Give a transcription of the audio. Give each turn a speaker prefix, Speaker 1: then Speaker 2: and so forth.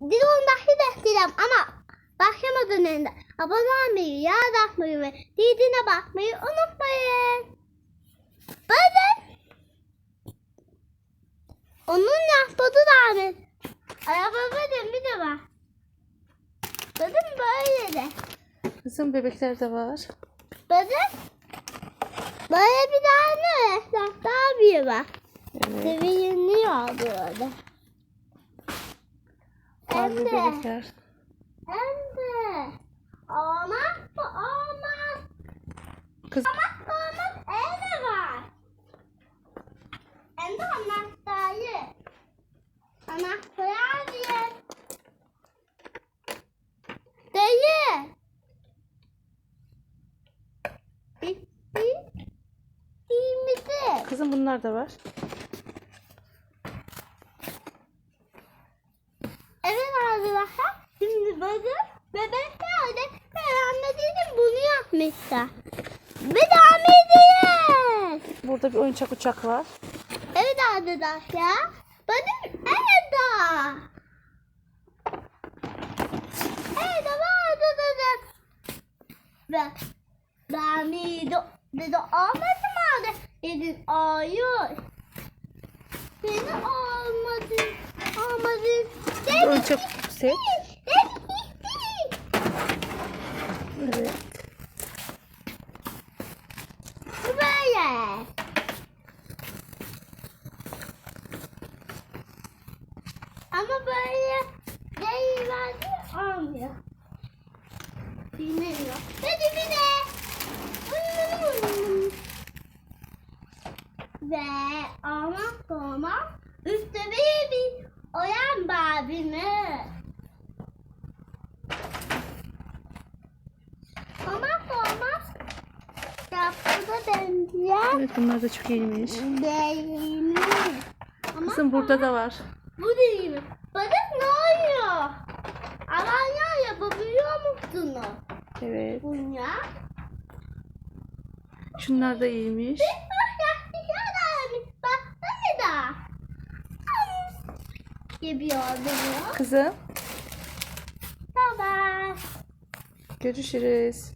Speaker 1: Dilon dahi destirem ama başlamadan önce abone olmayı, yaratmayı ve dediğine bakmayı unutmayın. Bakın. Onun yapmadı da Arabada bir de var. Bakın böyle de.
Speaker 2: Kızım bebekler de var.
Speaker 1: Bakın. Böyle bir tane daha bir var.
Speaker 2: Evet.
Speaker 1: Seviniyor burada. Hem Hem de. Olmaz mı? Olmaz.
Speaker 2: Kız
Speaker 1: Olmaz mı? Olmaz. Evde var. Hem de anahtarı. Anahtarı diye. Dayı. Bitti. Bitti.
Speaker 2: kızım bunlar da var.
Speaker 1: Evet arkadaşlar. Şimdi bakın bebekler de Mehmet'in bunu yapmışlar. Ve devam edeceğiz.
Speaker 2: Burada bir oyuncak uçak var.
Speaker 1: Evet arkadaşlar. Bakın Eda. Eda var dedi. Ve ben de dedi Ahmet'im aldı. Dedin hayır. Beni almadın. Almadın.
Speaker 2: Bir oyuncak set. Evet.
Speaker 1: Böyle. Ama böyle değil verdi almıyor. Bilmiyor. Hadi bir de. Ve ama sonra bir, bir oyan babimi. Olmaz olmaz. Yapıda benzeyen
Speaker 2: Evet bunlar da çok iyiymiş.
Speaker 1: Ama
Speaker 2: Kızım burada da var.
Speaker 1: bu değil mi? Bakın ne oluyor? Alanya yapabiliyor musunuz?
Speaker 2: Evet.
Speaker 1: Bunu.
Speaker 2: Şunlar da iyiymiş.
Speaker 1: Da. Yapıyordum.
Speaker 2: Kızım
Speaker 1: Bye bye.
Speaker 2: görüşürüz.